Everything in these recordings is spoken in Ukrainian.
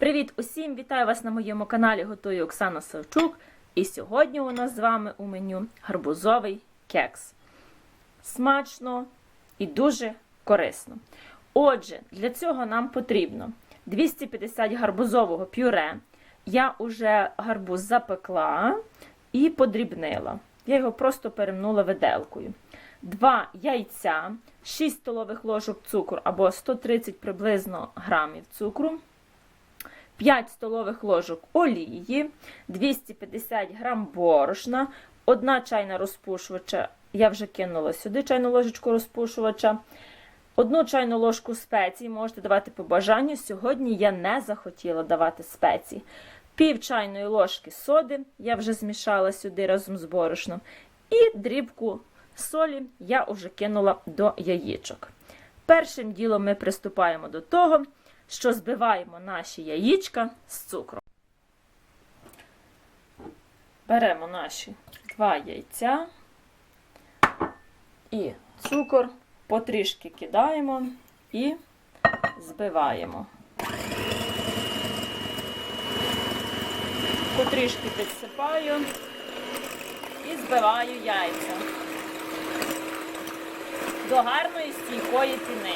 Привіт усім! Вітаю вас на моєму каналі Готую Оксана Савчук. І сьогодні у нас з вами у меню гарбузовий кекс. Смачно і дуже корисно. Отже, для цього нам потрібно 250 гарбузового пюре. Я вже гарбуз запекла і подрібнила. Я його просто перемнула виделкою. 2 яйця, 6 столових ложок цукру або 130 приблизно грамів цукру. 5 столових ложок олії, 250 грам борошна, 1 чайна розпушувача, я вже кинула сюди чайну ложечку розпушувача, 1 чайну ложку спецій, можете давати по бажанню. Сьогодні я не захотіла давати спеції. Пів чайної ложки соди, я вже змішала сюди разом з борошном. І дрібку солі я вже кинула до яєчок. Першим ділом ми приступаємо до того, що збиваємо наші яєчка з цукром. Беремо наші два яйця і цукор потрішки кидаємо і збиваємо. Потрішки підсипаю і збиваю яйця до гарної стійкої піни.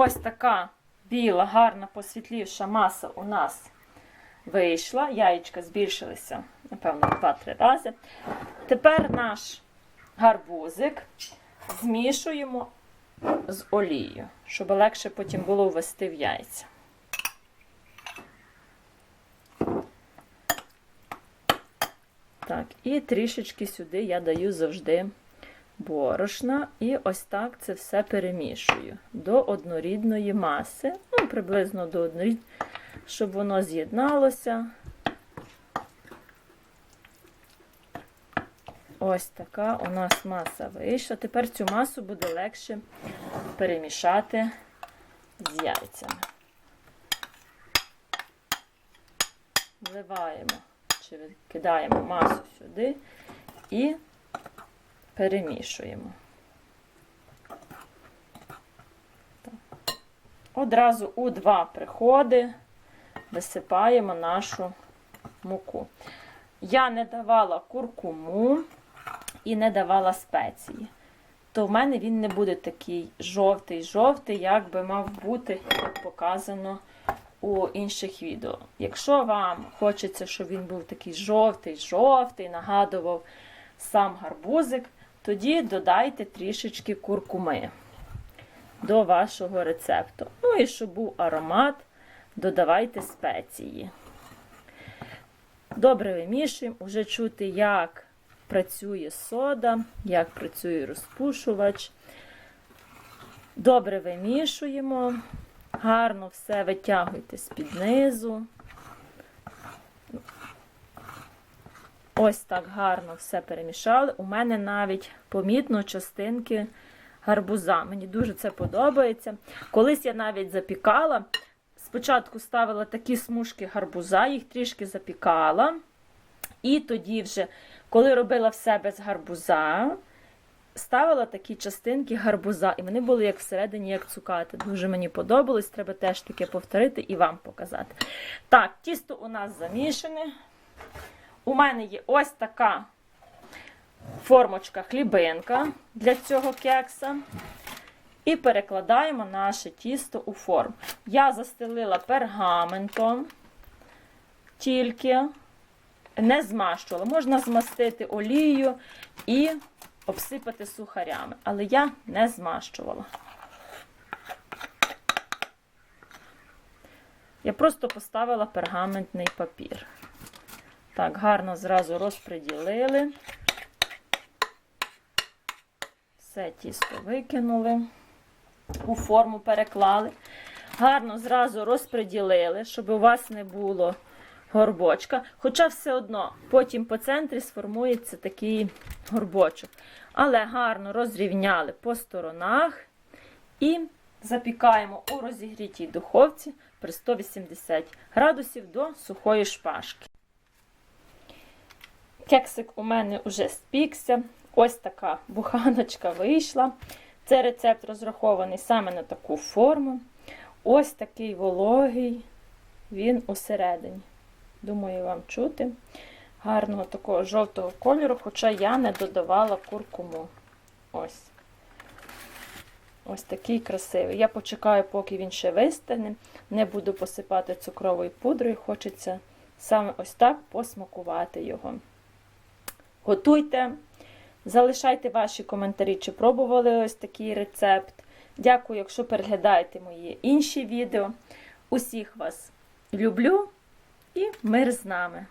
Ось така біла, гарна, посвітлівша маса у нас вийшла. Яєчка збільшилися, напевно, 2-3 рази. Тепер наш гарбузик змішуємо з олією, щоб легше потім було ввести в яйця. Так, і трішечки сюди я даю завжди борошна. І ось так це все перемішую до однорідної маси. Ну, приблизно до однорідної, щоб воно з'єдналося. Ось така у нас маса вийшла. Тепер цю масу буде легше перемішати з яйцями. Вливаємо чи кидаємо масу сюди і перемішуємо. Одразу у два приходи висипаємо нашу муку. Я не давала куркуму і не давала спеції. То в мене він не буде такий жовтий-жовтий, як би мав бути, як показано у інших відео. Якщо вам хочеться, щоб він був такий жовтий-жовтий, нагадував сам гарбузик, тоді додайте трішечки куркуми до вашого рецепту. Ну і щоб був аромат, додавайте спеції. Добре вимішуємо, вже чути, як працює сода, як працює розпушувач. Добре вимішуємо, гарно все витягуйте з-під низу. Ось так гарно все перемішали. У мене навіть помітно частинки гарбуза. Мені дуже це подобається. Колись я навіть запікала. Спочатку ставила такі смужки гарбуза, їх трішки запікала. І тоді, вже, коли робила все без гарбуза, ставила такі частинки гарбуза. І вони були як всередині, як цукати. Дуже мені подобалось. Треба теж таке повторити і вам показати. Так, тісто у нас замішане. У мене є ось така формочка хлібинка для цього кекса. І перекладаємо наше тісто у форму. Я застелила пергаментом, тільки не змащувала. Можна змастити олією і обсипати сухарями, але я не змащувала. Я просто поставила пергаментний папір. Так, гарно зразу розподілили. Все тісто викинули, у форму переклали. Гарно зразу розподілили, щоб у вас не було горбочка. Хоча все одно потім по центрі сформується такий горбочок. Але гарно розрівняли по сторонах і запікаємо у розігрітій духовці при 180 градусів до сухої шпажки. Кексик у мене вже спікся. Ось така буханочка вийшла. Це рецепт розрахований саме на таку форму. Ось такий вологий він усередині. Думаю, вам чути. Гарного такого жовтого кольору, хоча я не додавала куркуму. Ось. Ось такий красивий. Я почекаю, поки він ще вистигне. Не буду посипати цукровою пудрою. Хочеться саме ось так посмакувати його. Готуйте, залишайте ваші коментарі, чи пробували ось такий рецепт. Дякую, якщо переглядаєте мої інші відео. Усіх вас люблю і мир з нами!